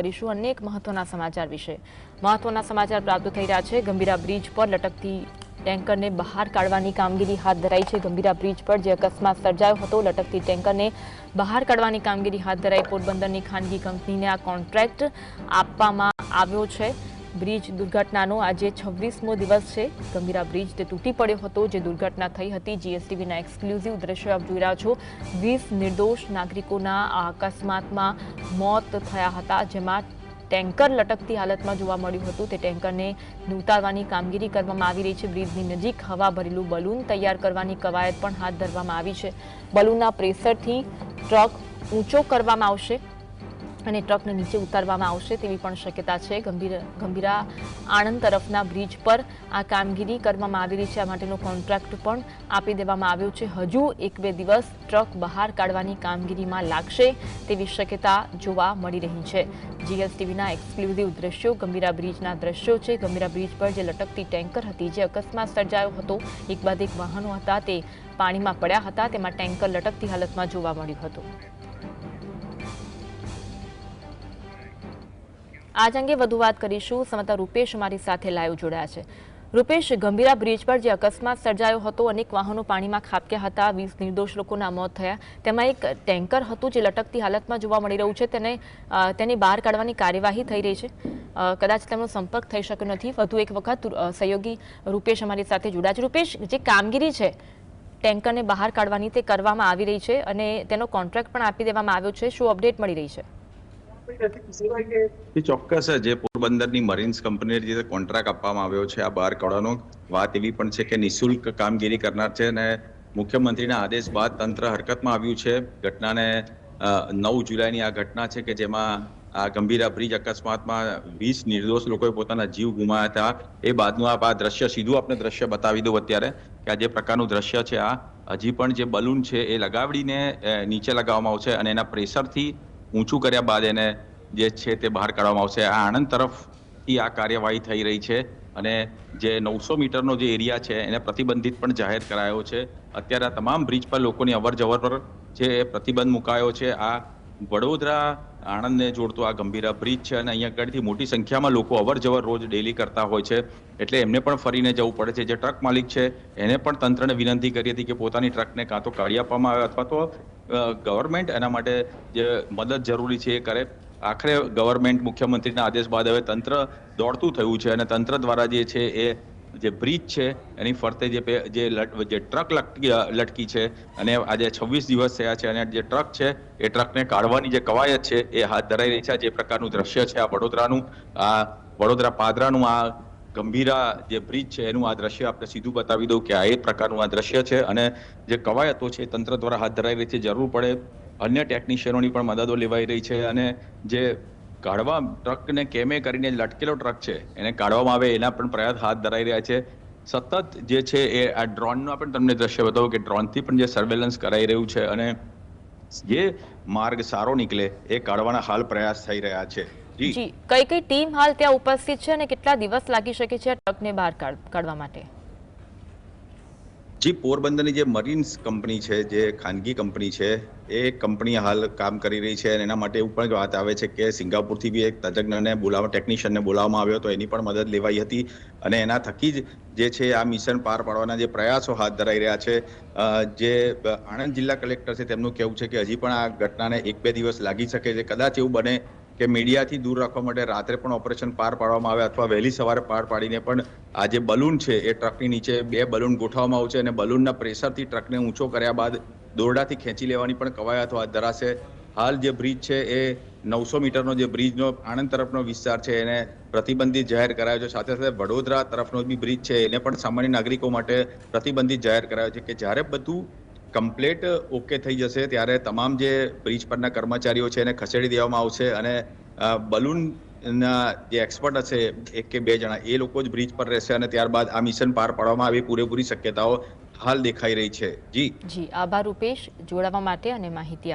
કરીશું અનેક મહત્વના સમાચાર વિશે. મહત્વના સમાચાર પ્રાપ્ત થઈ રહ્યા છે. ગંભીરા બ્રિજ પર લટકતી ટેન્કરને બહાર કાઢવાની કામગીરી હાથ ધરાઈ છે. ગંભીરા બ્રિજ પર જે અકસ્માત સર્જાયો હતો, લટકતી ટેન્કરને બહાર કાઢવાની કામગીરી હાથ ધરાઈ પોરબંદરની ખાનગી કંપનીને આ કોન્ટ્રાક્ટ આપવામાં આવ્યો છે. બ્રિજ દુર્ઘટનાનો આજે છવ્વીસમો દિવસ છે. ગંભીરા બ્રિજ તે તૂટી પડ્યો હતો, જે દુર્ઘટના થઈ હતી. જીએસટીવીના એક્સક્લુઝિવ દ્રશ્યો આપ જોઈ રહ્યા છો. વીસ નિર્દોષ નાગરિકોના આ અકસ્માતમાં મોત થયા હતા, જેમાં ટેન્કર લટકતી હાલતમાં જોવા મળ્યું હતું. તે ટેન્કરને ઉતારવાની કામગીરી કરવામાં આવી રહી છે. બ્રિજની નજીક હવા ભરેલું બલૂન તૈયાર કરવાની કવાયત પણ હાથ ધરવામાં આવી છે. બલૂનના પ્રેશરથી ટ્રક ઊંચો કરવામાં આવશે. અને ટ્રકને નીચે ઉતારવામાં આવશે તેવી પણ શક્યતા છે. ગંભીર, ગંભીરા આણંદ તરફના બ્રિજ પર આ કામગીરી કરવામાં આવી રહી છે. આ માટેનો કોન્ટ્રાક્ટ પણ આપી દેવામાં આવ્યો છે. હજુ એક બે દિવસ ટ્રક બહાર કાઢવાની કામગીરીમાં લાગશે તેવી શક્યતા જોવા મળી રહી છે. જીએસટીવીના એક્સક્લુઝિવ દ્રશ્યો, ગંભીરા બ્રિજના દ્રશ્યો છે. ગંભીરા બ્રિજ પર જે લટકતી ટેન્કર હતી, જે અકસ્માત સર્જાયો હતો, એક બાદ એક વાહનો હતા તે પાણીમાં પડ્યા હતા. તેમાં ટેન્કર લટકતી હાલતમાં જોવા મળ્યું હતું. આજ અંગે વધુ વાત કરીશું. સમતા રૂપેશ અમારી સાથે લાઈવ જોડાયા છે. રૂપેશ, ગંભીરા બ્રિજ પર જે અકસ્માત સર્જાયો હતો, અનેક વાહનો પાણીમાં ખાબક્યા હતા. વીસ નિર્દોષ લોકોના મોત થયા. તેમાં એક ટેન્કર હતું જે લટકતી હાલતમાં જોવા મળી રહ્યું છે. તેને તેની બહાર કાઢવાની કાર્યવાહી થઈ રહી છે. કદાચ તેમનો સંપર્ક થઈ શક્યો નથી. વધુ એક વખત સહયોગી રૂપેશ અમારી સાથે જોડાયા છે. રૂપેશ, જે કામગીરી છે, ટેન્કરને બહાર કાઢવાની તે કરવામાં આવી રહી છે અને તેનો કોન્ટ્રાક્ટ પણ આપી દેવામાં આવ્યો છે. શું અપડેટ મળી રહી છે? એ ચોક્કસ જે પોરબંદરની મરીન્સ કંપનીને જે કોન્ટ્રાક્ટ આપવામાં આવ્યો છે, આ બહાર કરોડનો વાત એવી પણ છે કે નિઃશુલ્ક કામગીરી કરનાર છે અને મુખ્યમંત્રીના આદેશ બાદ તંત્ર હરકતમાં આવ્યું છે. ઘટનાને નવ જુલાઈની આ ઘટના છે કે જેમાં આ ગંભીરા બ્રિજ અકસ્માતમાં વીસ નિર્દોષ લોકોએ પોતાના જીવ ગુમાવ્યા હતા. એ બાદનું આ દ્રશ્ય સીધું આપણે દ્રશ્ય બતાવી દઉં અત્યારે કે આ જે પ્રકારનું દ્રશ્ય છે આ, હજી પણ જે બલૂન છે એ લગાવડીને નીચે લગાવવામાં આવશે અને એના પ્રેશરથી ઊંચું કર્યા બાદ એને જે છે તે બહાર કાઢવામાં આવશે. આ આણંદ તરફથી આ કાર્યવાહી થઈ રહી છે અને જે નવસો મીટરનો જે એરિયા છે એને પ્રતિબંધિત પણ જાહેર કરાયો છે. અત્યારે તમામ બ્રિજ પર લોકોની અવર જવર પર જે પ્રતિબંધ મુકાયો છે, આ વડોદરા આણંદને જોડતો આ ગંભીરા બ્રિજ છે અને અહીંયા આગળથી મોટી સંખ્યામાં લોકો અવર જવર રોજ ડેલી કરતા હોય છે. એટલે એમને પણ ફરીને જવું પડે છે. જે ટ્રક માલિક છે, એને પણ તંત્રને વિનંતી કરી હતી કે પોતાની ટ્રકને કાં તો કાઢી આપવામાં આવે અથવા તો ગવર્મેન્ટ એના માટે જે મદદ જરૂરી છે એ કરે. આખરે ગવર્મેન્ટ મુખ્યમંત્રીના આદેશ બાદ હવે તંત્ર દોડતું થયું છે અને તંત્ર દ્વારા જે છે એ જે બ્રિજ છે, એની ફરતે જે જે જે ટ્રક લટકી લટકી છે, અને આજે છવ્વીસ દિવસ થયા છે, અને જે ટ્રક છે, એ ટ્રકને કાઢવાની જે કવાયત છે, એ હાથ ધરાઈ રહી છે. જે પ્રકારનું દ્રશ્ય છે આ વડોદરાનું, આ વડોદરા પાદરાનું, આ ગંભીરા જે બ્રિજ છે, એનું આ દ્રશ્ય આપણે સીધું બતાવી દઉં કે આ એ પ્રકારનું આ દ્રશ્ય છે, અને જે કવાયતો છે તંત્ર દ્વારા હાથ ધરાઈ રહી છે, જરૂર પડે. અન્ય ટેકનિશિયનોની પણ મદદો લેવાઈ રહી છે, અને જે કાઢવા ટ્રકને કેમે કરીને લટકેલો ટ્રક છે, એને કાઢવામાં આવે, એના પણ પ્રયાસ હાથ ધરાઈ રહ્યા છે. સતત જે છે એ આ ડ્રોનનો પણ તમને દ્રશ્ય બતાવું કે ડ્રોનથી પણ જે સર્વેલન્સ કરાઈ રહ્યું છે અને જે માર્ગ સારો નીકળે એ કાઢવાના હાલ પ્રયાસ થઈ રહ્યા છે. જી. કઈ કઈ ટીમ હાલ ત્યાં ઉપસ્થિત છે અને કેટલા દિવસ લાગી શકે છે આ ટ્રકને બહાર કાઢ- કાઢવા માટે? જી, પોરબંદરની જે મરીન્સ કંપની છે, જે ખાનગી કંપની છે, એ કંપની હાલ કામ કરી રહી છે અને એના માટે એવું પણ વાત આવે છે કે સિંગાપુરથી બી એક તજજ્ઞને બોલાવવા ટેકનિશિયનને બોલાવવામાં આવ્યો હતો, એની પણ મદદ લેવાઈ હતી અને એના થકી જ જે છે, આ મિશન પાર પાડવાના જે પ્રયાસો હાથ ધરાઈ રહ્યા છે જે આણંદ જિલ્લા કલેક્ટર છે, તેમનું કહેવું છે કે હજી પણ આ ઘટનાને એક બે દિવસ લાગી શકે છે. કદાચ એવું બને કે મીડિયાથી દૂર રાખવા માટે રાત્રે પણ ઓપરેશન પાર પાડવામાં આવે અથવા વહેલી સવારે પાર પાડીને પણ આ જે બલૂન છે એ ટ્રકની નીચે બે બલૂન ગોઠવવામાં આવશે અને બલૂનના પ્રેશરથી ટ્રકને ઊંચો કર્યા બાદ દોરડાથી ખેંચી લેવાની પણ કવાયત હાથ ધરાશે. હાલ જે બ્રિજ છે એ નવસો મીટરનો જે બ્રિજનો આણંદ તરફનો વિસ્તાર છે એને પ્રતિબંધિત જાહેર કરાયો છે. સાથે સાથે વડોદરા તરફનો બી બ્રિજ છે એને પણ સામાન્ય નાગરિકો માટે પ્રતિબંધિત જાહેર કરાયો છે કે જ્યારે બધું કમ્પ્લેટ ઓકે થઈ જશે ત્યારે તમામ જે બ્રિજ પરના કર્મચારીઓ છે એને ખસેડી દેવામાં આવશે અને બલૂનના જે એક્સપર્ટ હશે, એક કે બે જણા, એ લોકો જ બ્રિજ પર રહેશે અને ત્યારબાદ આ મિશન પાર પાડવામાં આવી પૂરેપૂરી શક્યતાઓ હાલ દેખાઈ રહી છે. જી. જી, આભાર રૂપેશ. જોડાવા માટે અને માહિતી